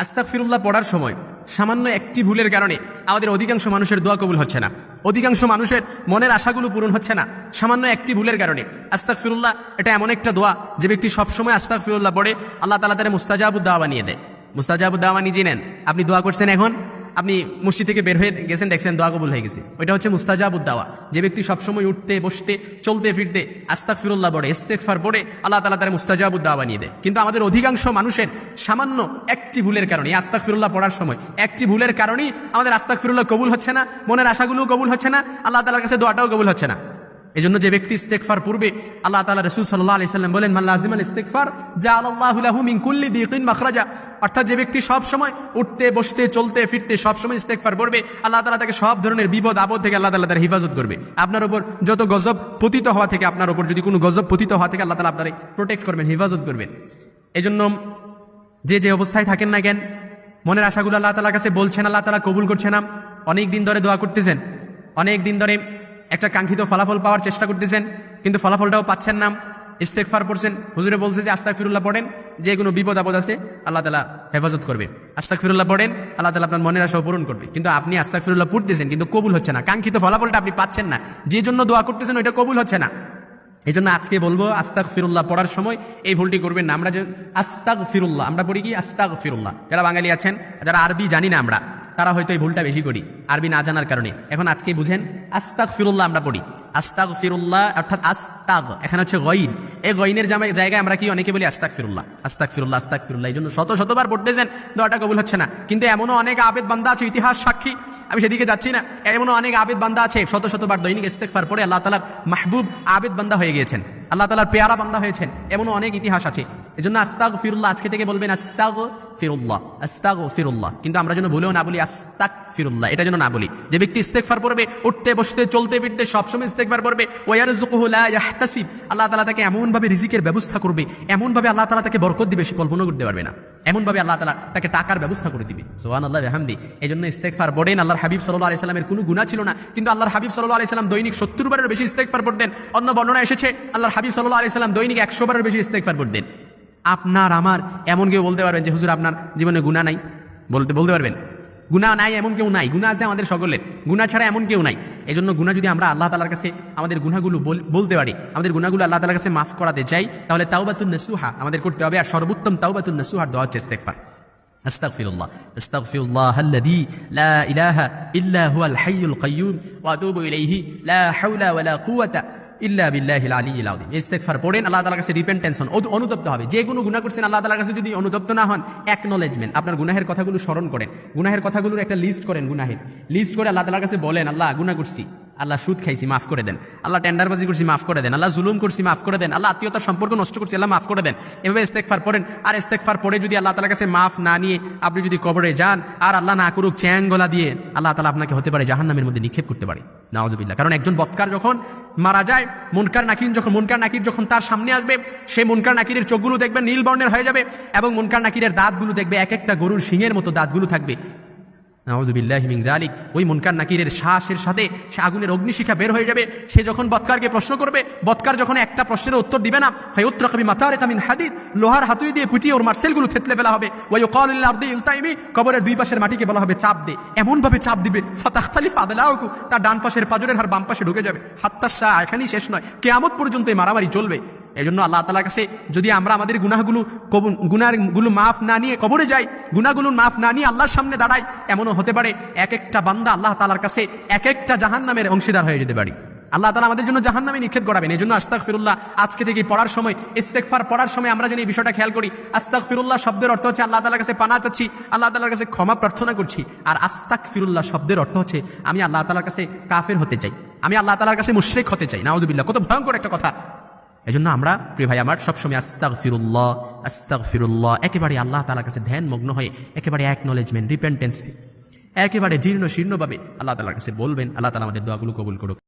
আস্তাক ফিরুল্লাহ পড়ার সময় সামান্য একটি ভুলের কারণে আমাদের অধিকাংশ মানুষের দোয়া কবুল হচ্ছে না। অধিকাংশ মানুষের মনের আশাগুলো পূরণ হচ্ছে না। সামান্য একটি ভুলের কারণে। আস্তাক ফিরুল্লাহ এটা এমন একটা দোয়া যে ব্যক্তি সবসময় আস্তাক ফিরুল্লাহ পড়ে, আল্লাহ তালা তারা মুস্তাজাবুদ্দাওয়া বানিয়ে দেয়। মুস্তাজাবুদ্দাওয়া নিজে নেন। আপনি দোয়া করছেন এখন? আপনি মসজিদ থেকে বের হয়ে গেছেন, দেখছেন দোয়া কবুল হয়ে গেছে। ওইটা হচ্ছে মুস্তাজাবুদ্দাওয়া যে ব্যক্তি সবসময় উঠতে, বসতে, চলতে, ফিরতে আস্তাক ফিরুল্লাহ পড়ে ইস্তেকফার বড়ে আল্লাহ তালা তারা মুস্তাজাবুদ্দাওয়া বানিয়ে দেয়। কিন্তু আমাদের অধিকাংশ মানুষের সামান্য একটি ভুলের কারণে আস্তাক ফিরুল্লাহ পড়ার সময় একটি ভুলের কারণেই আমাদের আস্তাক ফিরুল্লাহ কবুল হচ্ছে না, মনের আশাগুলোও কবুল হচ্ছে না, আল্লাহ তালার কাছে দোয়াটাও কবুল হচ্ছে না। এই জন্য যে ব্যক্তি ইস্তেকফার পূর্বে আল্লাহ তালা রসুল সাল্লাহ আলি সাল্লাম বলেন মাল্লা আজিমান ইস্তেকফার যা আল্লাহ মিন কুল্লি দিকিন মাখরাজা। অর্থাৎ যে ব্যক্তি সব সময় উঠতে, বসতে, চলতে, ফিরতে সব সময় ইস্তেকফার পড়বে, আল্লাহ তালা তাকে সব ধরনের বিপদ, আপদ থেকে আল্লাহ তালা তার হিফাজত করবে। আপনার উপর যত গজব পতিত হওয়া থেকে, আপনার উপর যদি কোনো গজব পতিত হওয়া থেকে আল্লাহ তালা আপনার প্রোটেক্ট করবেন, হিফাজত করবেন। এই জন্য যে যে অবস্থায় থাকেন না কেন, মনের আশাগুলো আল্লাহ তালার কাছে বলছেন, আল্লাহ তালা কবুল করছে না। অনেক দিন ধরে দোয়া করতেছেন। অনেক দিন ধরে একটা কাঙ্ক্ষিত ফলাফল পাওয়ার চেষ্টা করতেছেন, কিন্তু ফলাফলটাও পাচ্ছেন না। ইস্তেকফার পড়ছেন। হুজুরে বলছে যে আস্তাক ফিরুল্লাহ পড়েন, যে কোনো বিপদ আপদ আছে, আল্লাহ তালা হেফাজত করবে। আস্তাক ফিরুল্লাহ পড়েন, আল্লাহ তালা আপনার মনের আশা পূরণ করবে। কিন্তু আপনি আস্তাক ফিরুল্লাহ পড়তেছেন, কিন্তু কবুল হচ্ছে না। কাঙ্ক্ষিত ফলাফলটা আপনি পাচ্ছেন না। যে জন্য দোয়া করতেছেন, ওইটা কবুল হচ্ছে না। এই জন্য আজকে বলব আস্তাক ফিরুল্লাহ পড়ার সময় এই ভুলটি করবেন না। আমরা আস্তাক ফিরুল্লাহ আমরা পড়ি কি আস্তাক ফিরুল্লাহ যারা বাঙালি আছেন, যারা আরবি জানি না আমরা তারা হয়তো এই ভুলটা বেশি করি, আরবি না জানার কারণে। এখন আজকে বুঝেন আস্তাক ফিরুল্লাহ আমরা পড়ি। আস্তাক ফিরুল্লাহ অর্থাৎ আস্তাক এখানে হচ্ছে গইন। এই গইনের জামায় জায়গায় আমরা কি অনেকে বলি আস্তাক ফিরুল্লাহ আস্তাক ফিরুল্লাহ আস্তাক ফিরুল্লাহ এই জন্য শত শতবার পড়তেছেন, দোয়াটা কবুল হচ্ছে না। কিন্তু এমনও অনেক আবেদ বান্দা আছে, ইতিহাস সাক্ষী। আমি সেদিকে যাচ্ছি না। এমনও অনেক আবেদ বান্দা আছে, শত শতবার দৈনিক ইস্তেকফার পরে আল্লাহ তালার মাহবুব আবেদ বান্দা হয়ে গিয়েছেন। আল্লাহ তালার পেয়ারা বান্দা হয়েছেন। এমনও অনেক ইতিহাস আছে। এই জন্য আস্তাগ ফিরুল্লাহ আজকে থেকে বলবেন আস্তাগ ফিরুল্লাহ আস্তাগ ফিরুল্লাহ কিন্তু আমরা যেন বলেও না বলি আস্তাক ফিরুল্লাহ এটা যেন না বলি। যে ব্যক্তি ইস্তেকফার পড়বে, উঠতে, বসতে, চলতে, ফিরতে, সবসময় ইস্তেকফার পড়বে ওয়ারজুকুহু লা ইয়াহতাসিব। আল্লাহ তালা তাকে এমনভাবে রিজিকের ব্যবস্থা করবে, এমনভাবে আল্লাহ তালা তাকে বরকত দিবে, সে কল্পনা করতে পারবে না। এমনভাবে আল্লাহ তালা তাকে টাকার ব্যবস্থা করে দিবে। সোহান আল্লাহ হামদি এই জন্য ইস্তেকফার পড়েন, আল্লাহর হাবিব সাল্লাহ আলি সাল্লামের কোনো গুণা ছিল না, কিন্তু আল্লাহর হাবিব সাল্লাহ আলি সাল্লাম দৈনিক সত্তর বারের বেশি ইস্তেকফার পড়তেন। অন্য বর্ণনা এসেছে, আল্লাহর হাবিব সাল্লাহ আলি সাল্লাম দৈনিক একশো বারের বেশি ইস্তেকফার পড়তেন। আপনার আমার এমন কেউ বলতে পারবেন যে হুজুর আপনার জীবনে গুণা নাই বলতে বলতে পারবেন গুণা নাই এমন কেউ নাই গুণা আছে আমাদের সকলের গুণা ছাড়া এমন কেউ নাই এই জন্য গুণা যদি আমরা আল্লাহ তালার কাছে আমাদের গুণাগুলো বল- বলতে পারি আমাদের গুণাগুলো আল্লাহ তালার কাছে মাফ করাতে চাই তাহলে তাওবাতুন নসুহা আমাদের করতে হবে আর সর্বোত্তম তাওবাতুন নসুহার দোয়া হচ্ছে ইস্তেগফার أستغفر الله أستغفر الله الذي لا إله إلا هو الحي القيوم وأتوب إليه لا حول ولا قوة ইল্লা বিল্লাহিল আলিয়িল আযীম। ইস্তেগফার পড়েন, আল্লাহ তাআলার কাছে রিপেন্টেন্স হন। অনুতপ্ত হবে। যে কোনো গুনাহ করছেন, আল্লাহ তাআলার কাছে যদি অনুতপ্ত না হন অ্যাকনোলেজমেন্ট আপনার গুনাহের কথাগুলো স্মরণ করেন। গুনাহের কথাগুলোর একটা লিস্ট করেন গুনাহের লিস্ট করে আল্লাহ তাআলার কাছে বলেন, আল্লাহ, গুনাহ করছি। আল্লাহ সুদ খাইছি, মাফ করে দেন। আল্লাহ টেন্ডারবাজি করছি, মাফ করে দেন। আল্লাহ জুলুম করছি, মাফ করে দেন। আল্লাহ আত্মীয়তার সম্পর্ক নষ্ট করছি, আল্লাহ মাফ করে দেন। এভাবে ইস্তেগফার পড়েন। আর ইস্তেগফার পড়ে যদি আল্লাহ তাআলার কাছে মাফ না নিয়ে আপনি যদি কবরে যান, আর আল্লাহ না করুক, চ্যাং গলা দিয়ে আল্লাহ তালা আপনাকে হতে পারে জাহান্নামের মধ্যে নিক্ষেপ করতে পারে। নাউজুবিল্লাহ। কারণ একজন বৎকার যখন মারা যায়, মুনকার নাকির যখন, মুনকার নাকির যখন তার সামনে আসবে, সেই মুনকার নাকিরের চোখগুলো দেখবে নীল বর্ণের হয়ে যাবে এবং মুনকার নাকিরের দাঁতগুলো দেখবে এক একটা গরুর শিঙের মতো দাঁতগুলো থাকবে। নাউজুবিল্লাহ মিন জালিক ওই মুনকার নাকিরের শ্বাসের সাথে সে আগুনের অগ্নিশিখা বের হয়ে যাবে। সে যখন বৎকারকে প্রশ্ন করবে, বৎকার যখন একটা প্রশ্নের উত্তর দিবে না ফাই উত্তর কবি মাতারে তামিন হাদিদ, লোহার হাতুই দিয়ে পিটিয়ে ওর মার্সেলগুলো থেতলে ফেলা হবে। ওই কলিল্লা আব্দি ইলতাইমি, কবরের দুই পাশের মাটিকে বলা হবে চাপ দে। এমনভাবে চাপ দিবে, ফাতাখতালিফ আদলাউকু, তার ডান পাশের পাজরের হার বাম পাশে ঢুকে যাবে। হাত্তাসা এখানেই শেষ নয়। কেয়ামত পর্যন্ত এই মারামারি চলবে। এই জন্য আল্লাহ তালার কাছে যদি আমরা আমাদের গুনাহগুলো গুনাহগুলো মাফ না নিয়ে কবরে যাই গুনাহগুলো মাফ না নিয়ে আল্লাহর সামনে দাঁড়াই, এমনও হতে পারে এক একটা বান্দা আল্লাহ তালার কাছে এক একটা জাহান নামের অংশীদার হয়ে যেতে পারি। আল্লাহ তালা আমাদের জন্য জাহান নামে নিক্ষেপ করাবেন। এই জন্য আস্তাক ফিরুল্লাহ আজকে থেকে পড়ার সময় ইস্তেকফার পড়ার সময় আমরা যেন এই বিষয়টা খেয়াল করি। আস্তাক ফিরুল্লাহ শব্দের অর্থ হচ্ছে আল্লাহ তালার কাছে পানা চাচ্ছি, আল্লাহ তালার কাছে ক্ষমা প্রার্থনা করছি। আর আস্তাক ফিরুল্লাহ শব্দের অর্থ হচ্ছে আমি আল্লাহ তালার কাছে কাফের হতে চাই। আমি আল্লাহ তালার কাছে মুশ্রিক হতে চাই। নাউদুবিল্লাহ কত ভয়ঙ্কর একটা কথা। এই জন্য আমরা, প্রিয় ভাই আমার, সবসময় আস্তাক ফিরুল্লাহ আস্তাক ফিরুল্লাহ একেবারে আল্লাহ তালার কাছে ধ্যান মগ্ন হয়ে, একেবারে অ্যাকনোলেজমেন্ট রিপেন্টেন্স একেবারে জীর্ণ শীর্ণভাবে আল্লাহ তালার কাছে বলবেন, আল্লাহ তালা আমাদের দোয়াগুলো কবুল করুক।